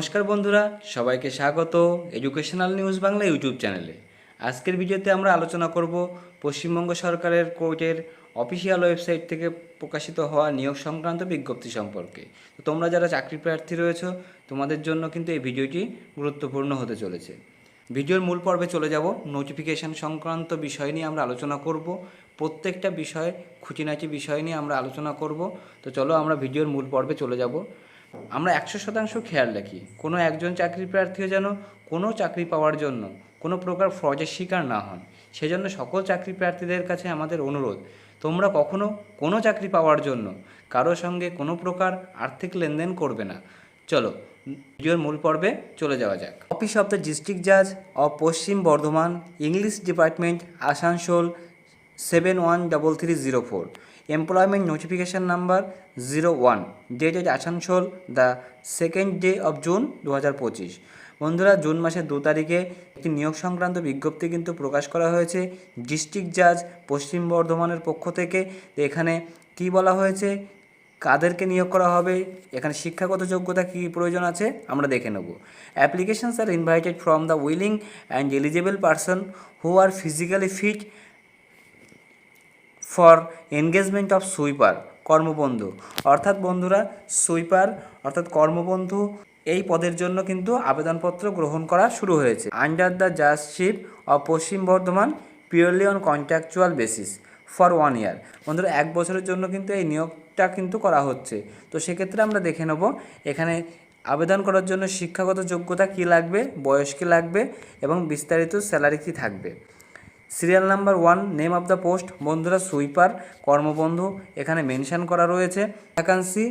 নমস্কার বন্ধুরা, সবাইকে স্বাগত এডুকেশনাল নিউজ বাংলা ইউটিউব চ্যানেলে আজকের ভিডিওতে আমরা আলোচনা করব পশ্চিমবঙ্গ সরকারের কোর্টের অফিসিয়াল ওয়েবসাইট থেকে প্রকাশিত হওয়া নিয়োগ সংক্রান্ত বিজ্ঞপ্তি সম্পর্কে। তো তোমরা যারা চাকরি প্রার্থী রয়েছো, তোমাদের জন্য কিন্তু এই ভিডিওটি গুরুত্বপূর্ণ হতে চলেছে। ভিডিওর মূল পর্বে চলে যাব নোটিফিকেশান সংক্রান্ত বিষয় নিয়ে আমরা আলোচনা করব, প্রত্যেকটা বিষয় খুঁটিনাটি বিষয় নিয়ে আমরা আলোচনা করব। তো চলো আমরা ভিডিওর মূল পর্বে চলে যাব। আমরা একশো শতাংশ খেয়াল রাখি, কোনো একজন চাকরি প্রার্থীও যেন কোনো চাকরি পাওয়ার জন্য কোনো প্রকার ফ্রজের শিকার না হন। সেজন্য সকল চাকরি প্রার্থীদের কাছে আমাদের অনুরোধ, তোমরা কখনো কোনো চাকরি পাওয়ার জন্য কারও সঙ্গে কোনো প্রকার আর্থিক লেনদেন করবে না। চলো, ভিডিওর মূল পর্বে চলে যাওয়া যাক। অফিস অফ দ্য ডিস্ট্রিক্ট জাজ of Paschim Bardhaman, English department, Asansol, seven one double three zero four. Employment notification number zero one date dated Asansol the second day of June দু হাজার পঁচিশ বন্ধুরা, জুন মাসের দু তারিখে একটি নিয়োগ সংক্রান্ত বিজ্ঞপ্তি কিন্তু প্রকাশ করা হয়েছে ডিস্ট্রিক্ট জাজ পশ্চিম বর্ধমানের পক্ষ থেকে। এখানে কি বলা হয়েছে? কাদেরকে নিয়োগ করা হবে? এখানে শিক্ষাগত যোগ্যতা কী প্রয়োজন আছে? আমরা দেখে নেব। Applications are invited from the willing and eligible person who are physically fit for engagement of sweeper, কর্মবন্ধু। অর্থাৎ বন্ধুরা, সুইপার, অর্থাৎ কর্মবন্ধু, এই পদের জন্য কিন্তু আবেদনপত্র গ্রহণ করা শুরু হয়েছে। Under the judgeship of Paschim Bardhaman purely on contractual basis for one year বন্ধুরা, এক বছরের জন্য কিন্তু এই নিয়োগটা কিন্তু করা হচ্ছে। তো সেক্ষেত্রে আমরা দেখে নেব, এখানে আবেদন করার জন্য শিক্ষাগত যোগ্যতা কী লাগবে, বয়স কী লাগবে, এবং বিস্তারিত স্যালারি কী থাকবে। Serial number one, name of the post, বন্ধুরা সুইপার, কর্মবন্ধু, এখানে মেনশন করা রয়েছে, ভ্যাকান্সি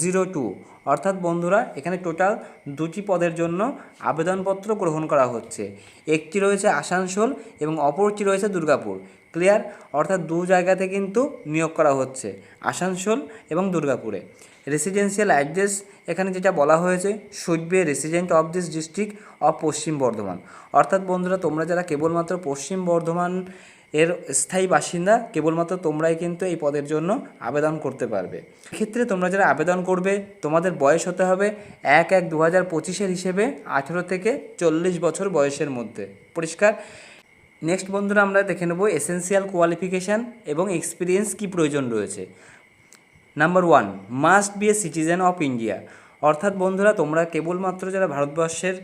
জিরো টু। অর্থাৎ বন্ধুরা, এখানে টোটাল দুটি পদের জন্য আবেদনপত্র গ্রহণ করা হচ্ছে। একটি রয়েছে আসানসোল এবং অপরটি রয়েছে দুর্গাপুর। ক্লিয়ার? অর্থাৎ দু জায়গাতে কিন্তু নিয়োগ করা হচ্ছে, আসানসোল এবং দুর্গাপুরে। রেসিডেন্সিয়াল অ্যাড্রেস এখানে যেটা বলা হয়েছে should be resident of this district of Paschim Bardhaman. অর্থাৎ বন্ধুরা, তোমরা যারা কেবলমাত্র পশ্চিম বর্ধমান এর স্থায়ী বাসিন্দা, কেবলমাত্র তোমরাই কিন্তু এই পদের জন্য আবেদন করতে পারবে। ক্ষেত্রে তোমরা যারা আবেদন করবে, তোমাদের বয়স হতে হবে এক এক দু হাজার পঁচিশের হিসেবে আঠেরো থেকে চল্লিশ বছর বয়সের মধ্যে। পরিষ্কার? নেক্সট বন্ধুরা, আমরা দেখে নেব এসেন্সিয়াল কোয়ালিফিকেশান এবং এক্সপিরিয়েন্স কী প্রয়োজন রয়েছে। Number one must be a citizen of India অর্থাৎ বন্ধুরা, তোমরা কেবলমাত্র যারা ভারতবর্ষের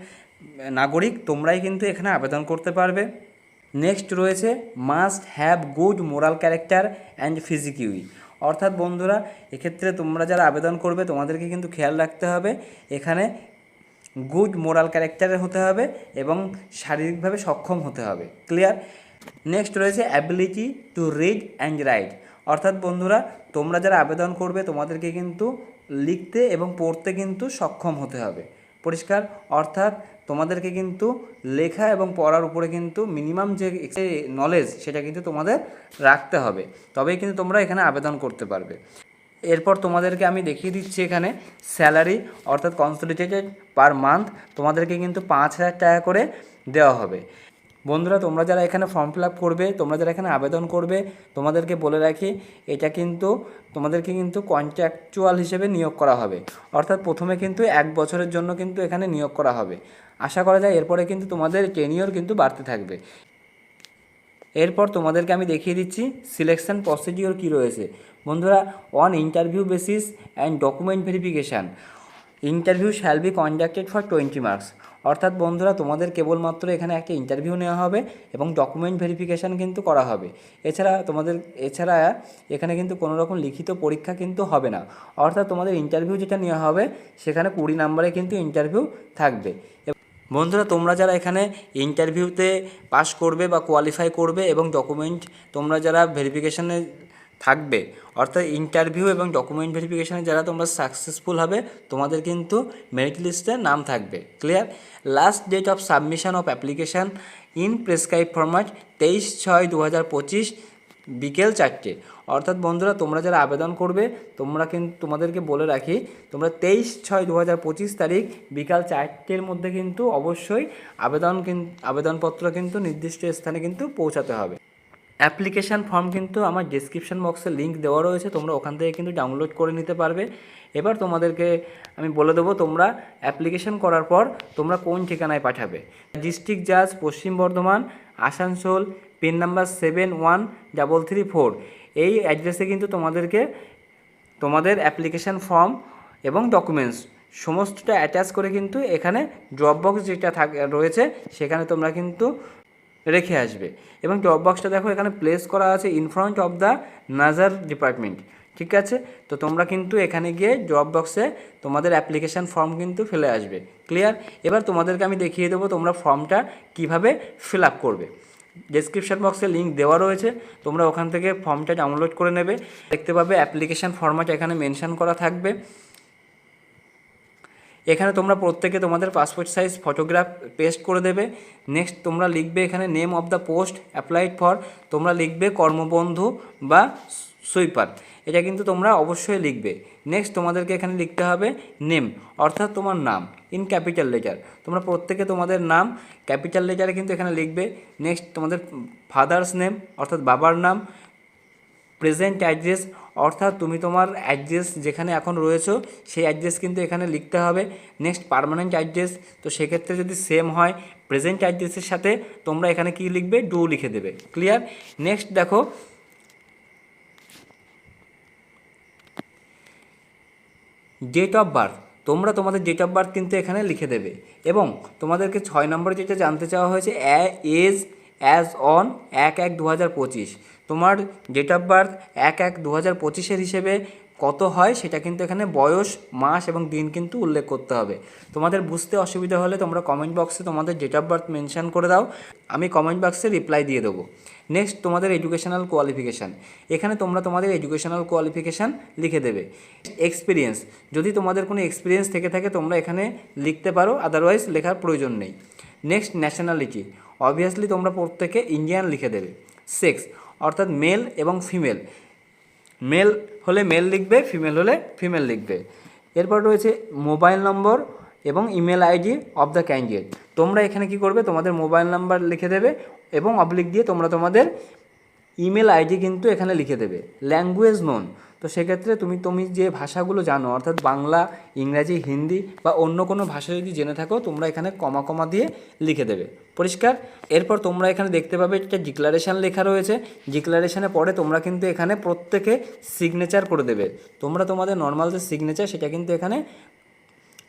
নাগরিক, তোমরাই কিন্তু এখানে আবেদন করতে পারবে। নেক্সট রয়েছে must have good moral character and physique অর্থাৎ বন্ধুরা, এক্ষেত্রে তোমরা যারা আবেদন করবে, তোমাদেরকে কিন্তু খেয়াল রাখতে হবে। এখানে গুড মোরাল ক্যারেক্টারের হতে হবে এবং শারীরিকভাবে সক্ষম হতে হবে। ক্লিয়ার নেক্সট রয়েছে ability to read and write অর্থাৎ বন্ধুরা, তোমরা যারা আবেদন করবে, তোমাদেরকে কিন্তু লিখতে এবং পড়তে কিন্তু সক্ষম হতে হবে। পরিষ্কার? অর্থাৎ তোমাদেরকে কিন্তু লেখা এবং পড়ার উপরে কিন্তু মিনিমাম যে নলেজ সেটা কিন্তু তোমাদের রাখতে হবে। তবেই কিন্তু তোমরা এখানে আবেদন করতে পারবে। এরপর তোমাদেরকে আমি দেখিয়ে দিচ্ছি এখানে স্যালারি অর্থাৎ কনসলিডেটেড পার মান্থ তোমাদেরকে কিন্তু পাঁচ হাজার টাকা করে দেওয়া হবে। বন্ধুরা, তোমরা যারা এখানে ফর্ম ফিল করবে, তোমরা যারা এখানে আবেদন করবে, তোমাদেরকে বলে রাখি, এটা কিন্তু, তোমাদেরকে কিন্তু কন্ট্রাকচুয়াল হিসেবে নিয়োগ করা হবে। অর্থাৎ প্রথমে কিন্তু এক বছরের জন্য কিন্তু এখানে নিয়োগ করা হবে। আশা করা যায় এরপরে কিন্তু তোমাদের টেনিওর কিন্তু বাড়তে থাকবে। এরপর তোমাদেরকে আমি দেখিয়ে দিচ্ছি সিলেকশন প্রসিডিওর কী রয়েছে। বন্ধুরা on interview basis and document verification interview shall be conducted for twenty marks অর্থাৎ বন্ধুরা, তোমাদের কেবলমাত্র এখানে একটা ইন্টারভিউ নেওয়া হবে এবং ডকুমেন্ট ভেরিফিকেশান কিন্তু করা হবে। এছাড়া তোমাদের, এছাড়া এখানে কিন্তু কোনো রকম লিখিত পরীক্ষা কিন্তু হবে না। অর্থাৎ তোমাদের ইন্টারভিউ যেটা নেওয়া হবে, সেখানে কুড়ি নাম্বারে কিন্তু ইন্টারভিউ থাকবে। বন্ধুরা, তোমরা যারা এখানে ইন্টারভিউতে পাস করবে বা কোয়ালিফাই করবে এবং ডকুমেন্ট তোমরা যারা ভেরিফিকেশানে থাকবে। অর্থাৎ ইন্টারভিউ এবং ডকুমেন্ট ভেরিফিকেশানে যারা তোমরা সাকসেসফুল হবে, তোমাদের কিন্তু মেরিট লিস্টে নাম থাকবে। Clear last date of submission of application in prescribe format তেইশ ছয় দু হাজার পঁচিশ বিকেল চারটে। অর্থাৎ বন্ধুরা, তোমরা যারা আবেদন করবে, তোমরা কিন্তু তোমাদেরকে বলে রাখি, তোমরা তেইশ ছয় দু পঁচিশ তারিখ বিকাল চারটের মধ্যে কিন্তু অবশ্যই আবেদন আবেদনপত্র কিন্তু নির্দিষ্ট স্থানে কিন্তু পৌঁছাতে হবে। অ্যাপ্লিকেশান ফর্ম কিন্তু আমার ডেসক্রিপশন বক্সে লিঙ্ক দেওয়া রয়েছে। তোমরা ওখান থেকে কিন্তু ডাউনলোড করে নিতে পারবে। এবার তোমাদেরকে আমি বলে দেবো, তোমরা অ্যাপ্লিকেশন করার পর তোমরা কোন ঠিকানায় পাঠাবে। ডিস্ট্রিক্ট জাজ Paschim Bardhaman, Asansol pin number seven one double three four এই অ্যাড্রেসে কিন্তু তোমাদেরকে তোমাদের অ্যাপ্লিকেশান ফর্ম এবং ডকুমেন্টস সমস্তটা অ্যাটাচ করে কিন্তু এখানে ড্রপ বক্স যেটা থাক, রয়েছে, সেখানে তোমরা কিন্তু রেখে আসবে। এবং ড্রপ বক্সটা দেখো, এখানে প্লেস করা আছে in front of the Nazar department ঠিক আছে? তো তোমরা কিন্তু এখানে গিয়ে ড্রপ বক্সে তোমাদের অ্যাপ্লিকেশান ফর্ম কিন্তু ফেলে আসবে। ক্লিয়ার এবার তোমাদেরকে আমি দেখিয়ে দেবো তোমরা ফর্মটা কীভাবে ফিল আপ করবে। ডেসক্রিপশন বক্সে লিঙ্ক দেওয়া রয়েছে। তোমরা ওখান থেকে ফর্মটা ডাউনলোড করে নেবে। দেখতে পাবে অ্যাপ্লিকেশান ফর্ম্যাট এখানে মেনশন করা থাকবে। এখানে তোমরা প্রত্যেকে তোমাদের পাসপোর্ট সাইজ ফটোগ্রাফ পেস্ট করে দেবে। নেক্সট তোমরা লিখবে এখানে name of the post applied for তোমরা লিখবে কর্মবন্ধু বা সুইপার এটা কিন্তু তোমরা অবশ্যই লিখবে। নেক্সট তোমাদেরকে এখানে লিখতে হবে নেম অর্থাৎ তোমার নাম ইন ক্যাপিটাল লেটার তোমরা প্রত্যেকে তোমাদের নাম ক্যাপিটাল লেটারে কিন্তু এখানে লিখবে। নেক্সট তোমাদের ফাদার্স নেম অর্থাৎ বাবার নাম প্রেজেন্ট অ্যাড্রেস অর্থাৎ তুমি তোমার অ্যাড্রেস যেখানে এখন রয়েছো, সেই অ্যাড্রেস কিন্তু এখানে লিখতে হবে। নেক্সট পার্মানেন্ট অ্যাড্রেস তো সেক্ষেত্রে যদি সেম হয় প্রেজেন্ট অ্যাড্রেসের সাথে তোমরা এখানে কি লিখবে? ডু লিখে দেবে। ক্লিয়ার নেক্সট দেখো। ডেট অফ বার্থ তোমরা তোমাদের ডেট অফ বার্থ কিন্তু এখানে লিখে দেবে। এবং তোমাদেরকে ছয় নম্বরে যেটা জানতে চাওয়া হয়েছে এজ অ্যাজ অন এক এক দু হাজার পঁচিশ। তোমার ডেট অফ বার্থ এক এক দু হাজার পঁচিশের হিসেবে কত হয় সেটা কিন্তু এখানে বয়স, মাস এবং দিন কিন্তু উল্লেখ করতে হবে। তোমাদের বুঝতে অসুবিধা হলে তোমরা কমেন্ট বক্সে তোমাদের ডেট অফ বার্থ মেনশন করে দাও, আমি কমেন্ট বক্সে রিপ্লাই দিয়ে দেবো। নেক্সট তোমাদের এডুকেশনাল কোয়ালিফিকেশান এখানে তোমরা তোমাদের এডুকেশনাল কোয়ালিফিকেশান লিখে দেবে। এক্সপিরিয়েন্স যদি তোমাদের কোনো এক্সপিরিয়েন্স থেকে থাকে, তোমরা এখানে লিখতে পারো আদারওয়াইজ লেখার প্রয়োজন নেই। নেক্সট ন্যাশনালিটি অবভিয়াসলি তোমরা প্রত্যেকে ইন্ডিয়ান লিখে দেবে। সেক্স অর্থাৎ মেল এবং ফিমেল মেল হলে মেল লিখবে ফিমেল হলে ফিমেল লিখবে। এরপর রয়েছে মোবাইল নম্বর এবং email ID of the candidate তোমরা এখানে কি করবে? তোমাদের মোবাইল নাম্বার লিখে দেবে এবং অবলিক দিয়ে তোমরা তোমাদের ইমেল আইডি কিন্তু এখানে লিখে দেবে। ল্যাঙ্গুয়েজ নোন তো সেক্ষেত্রে তুমি তুমি যে ভাষাগুলো জানো, অর্থাৎ বাংলা, ইংরাজি, হিন্দি বা অন্য কোনো ভাষা যদি জেনে থাকো, তোমরা এখানে কমা কমা দিয়ে লিখে দেবে। পরিষ্কার? এরপর তোমরা এখানে দেখতে পাবে একটা ডিক্লারেশান লেখা রয়েছে। ডিক্লারেশানে পরে তোমরা কিন্তু এখানে প্রত্যেকে সিগনেচার করে দেবে। তোমরা তোমাদের নর্মাল যে সিগনেচার সেটা কিন্তু এখানে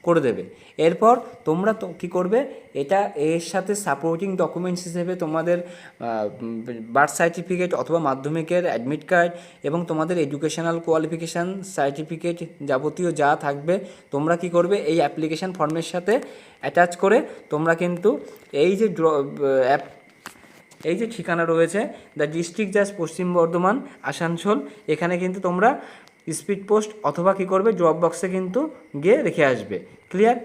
করে দেবে। এরপর তোমরা তো কী করবে? এটা এর সাথে সাপোর্টিং ডকুমেন্টস হিসেবে তোমাদের বার্থ সার্টিফিকেট অথবা মাধ্যমিকের অ্যাডমিট কার্ড এবং তোমাদের এডুকেশনাল কোয়ালিফিকেশান সার্টিফিকেট যাবতীয় যা থাকবে, তোমরা কি করবে? এই অ্যাপ্লিকেশান ফর্মের সাথে অ্যাটাচ করে তোমরা কিন্তু এই যে অ্যাপ এই যে ঠিকানা রয়েছে দ্য ডিস্ট্রিক্ট জাজ পশ্চিম বর্ধমান, আসানসোল, এখানে কিন্তু তোমরা স্পিড পোস্ট অথবা কী করবে জব বক্সে কিন্তু গিয়ে রেখে আসবে। Clear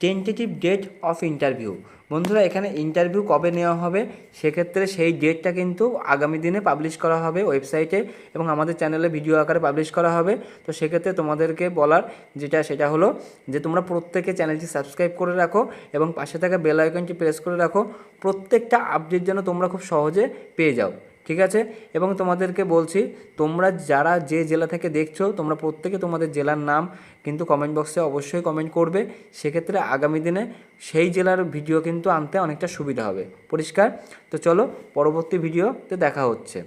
tentative date of interview বন্ধুরা, এখানে ইন্টারভিউ কবে নেওয়া হবে? সেক্ষেত্রে সেই ডেটটা কিন্তু আগামী দিনে পাবলিশ করা হবে ওয়েবসাইটে এবং আমাদের চ্যানেলে ভিডিও আকারে পাবলিশ করা হবে। তো সেক্ষেত্রে তোমাদেরকে বলার যেটা, সেটা হলো যে তোমরা প্রত্যেকে চ্যানেলটি সাবস্ক্রাইব করে রাখো এবং পাশে থাকা বেল আইকনটি প্রেস করে রাখো। প্রত্যেকটা আপডেট যেন তোমরা খুব সহজে পেয়ে যাও। ঠিক আছে? এবং তোমাদেরকে বলছি, তোমরা যারা যে জেলা থেকে দেখছ, তোমরা প্রত্যেকে তোমাদের জেলার নাম কিন্তু কমেন্ট বক্সে অবশ্যই কমেন্ট করবে। সেক্ষেত্রে আগামী দিনে সেই জেলার ভিডিও কিন্তু আনতে অনেকটা সুবিধা হবে। পরিষ্কার? তো চলো, পরবর্তী ভিডিওতে দেখা হচ্ছে।